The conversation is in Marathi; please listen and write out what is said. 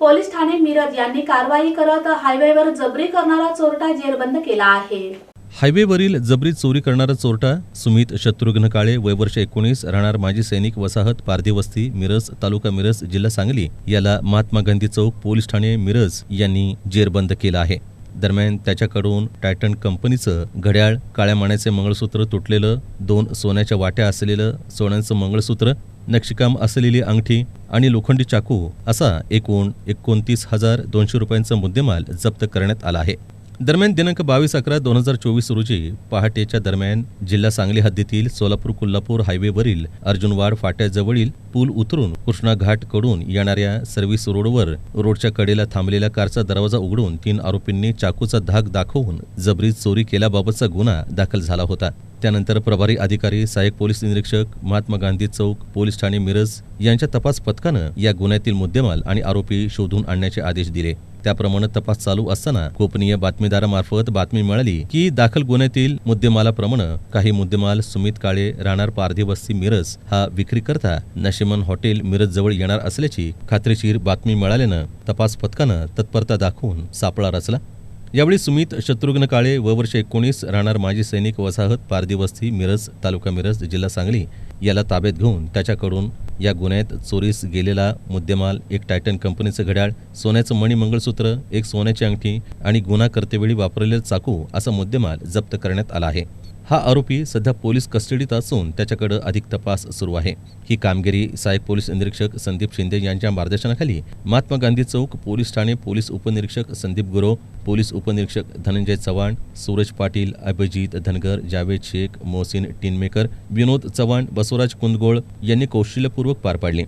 पोलीस ठाणे मिरज यांनी कारवाई करत हायवेवर जबरी करणारा चोरटा जेरबंद केला आहे. हायवेवरील जबरी चोरी करणारा चोरटा सुमित शत्रुघ्न काळे वय वर्ष एकोणीस राहणार माजी सैनिक वसाहत पारधीवस्ती मिरज तालुका मिरज जिल्हा सांगली याला महात्मा गांधी चौक पोलीस ठाणे मिरज यांनी जेरबंद केलं आहे. दरम्यान त्याच्याकडून टायटन कंपनीचं घड्याळ काळ्या माण्याचे मंगळसूत्र तुटलेलं दोन सोन्याच्या वाट्या असलेलं सोन्याचं मंगळसूत्र नक्षीकाम असलेली अंगठी आणि लोखंडी चाकू असा एकूण एकोणतीस हजार दोनशे रुपयांचा मुद्देमाल जप्त करण्यात आला आहे. दरम्यान दिनांक बावीस अकरा दोन हजार चोवीस रोजी पहाटेच्या दरम्यान जिल्हा सांगली हद्दीतील सोलापूर कोल्हापूर हायवेवरील अर्जुनवाड फाट्याजवळील पूल उतरून कृष्णा घाटकडून येणाऱ्या सर्व्हिस रोडवर रोडच्या कडेला थांबलेल्या कारचा दरवाजा उघडून तीन आरोपींनी चाकूचा धाक दाखवून जबरी चोरी केल्याबाबतचा गुन्हा दाखल झाला होता. त्यानंतर प्रभारी अधिकारी सहाय्यक पोलीस निरीक्षक महात्मा गांधी चौक पोलीस ठाणे मिरज यांच्या तपास पथकानं या गुन्ह्यातील मुद्देमाल आणि आरोपी शोधून आणण्याचे आदेश दिले. त्याप्रमाणे तपास चालू असताना गोपनीय बातमीदारामार्फत बातमी मिळाली की दाखल गुन्ह्यातील मुद्देमालाप्रमाणे काही मुद्देमाल सुमित काळे राहणार पारधीवस्ती मिरज हा विक्री करता नशिमन हॉटेल मिरज जवळ येणार असल्याची खात्रीशीर बातमी मिळाल्यानं तपास पथकानं तत्परता दाखवून सापळा रचला. यावेळी सुमित शत्रुघ्न काळे व वर्ष एकोणीस राहणार माजी सैनिक वसाहत पारधीवस्ती मिरज तालुका मिरज जिल्हा सांगली याला ताब्यात घेऊन त्याच्याकडून या गुन्ह्यात चोरीस गेलेला मुद्देमाल एक टायटन कंपनीचं घड्याळ सोन्याचं मणी मंगळसूत्र एक सोन्याची अंगठी आणि गुन्हा करतेवेळी वापरलेला चाकू असा मुद्देमाल जप्त करण्यात आला आहे. हा आरोपी सध्या पोलीस कस्टडीत असून त्याच्याकडे अधिक तपास सुरू आहे. ही कामगिरी सहाय्यक पोलीस निरीक्षक संदीप शिंदे यांच्या मार्गदर्शनाखाली महात्मा गांधी चौक पोलीस ठाणे पोलीस उपनिरीक्षक संदीप गुरव पोलीस उपनिरीक्षक धनंजय चव्हाण सूरज पाटील अभिजित धनगर जावेद शेख मोहसिन टिनमेकर विनोद चव्हाण बसवराज कुंदगोळ यांनी कौशल्यपूर्वक पार पाडली.